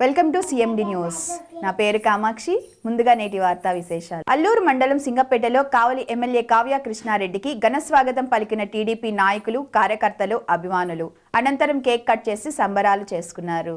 Welcome to CMD news నా పేరు కామాక్షి. ముందుగా నేటి వార్తా విశేషాలు. అల్లూరు మండలం సింగపేటలో కావలి ఎమ్మెల్యే కావ్య కృష్ణారెడ్డికి ఘన స్వాగతం పలికిన టీడీపీ నాయకులు కార్యకర్తలు అభిమానులు. అనంతరం కేక్ కట్ చేసి సంబరాలు చేసుకున్నారు.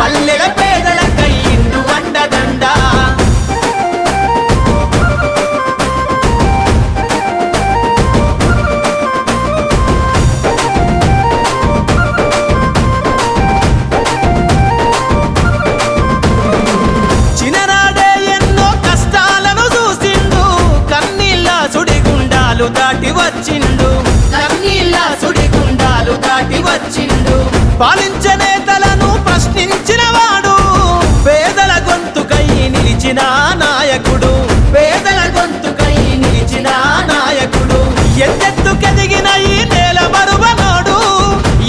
పల్లెల పేదల కయ్యిండు వండదండా. దాటి వచ్చిండు. కన్నీళ్ళ సుడిగుండాలు దాటి వచ్చిండు. పాలించే నిలిచిన నాయకుడు. పేదల గొంతుకై నిలిచిన నాయకుడు. ఎంతెత్తుకెదిగిన ఈ నేల బరువనోడు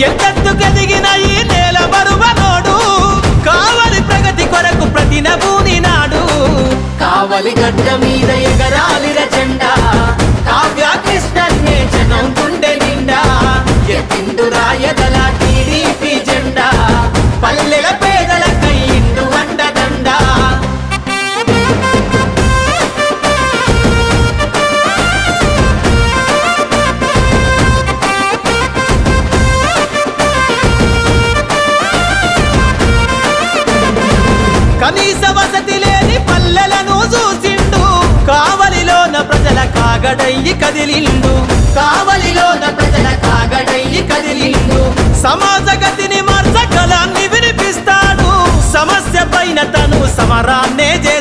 ఎంతెత్తుకెదిగిన ఈ నేల బరువనోడు కావలి ప్రగతి కొరకు ప్రతినభూని నాడు. కావలి గడ్డ కనీస వసతి లేని పల్లెలను చూసిండు. కావలిలోన ప్రజల కాగడయ్యి కదిలిండు. కావలిలోన ప్రజల కాగడయ్యి కదిలిండు. సమాజ గతిని మార్చగలాన్ని వినిపిస్తాడు. సమస్య పైన తను సమరాన్నే చేస్తాడు.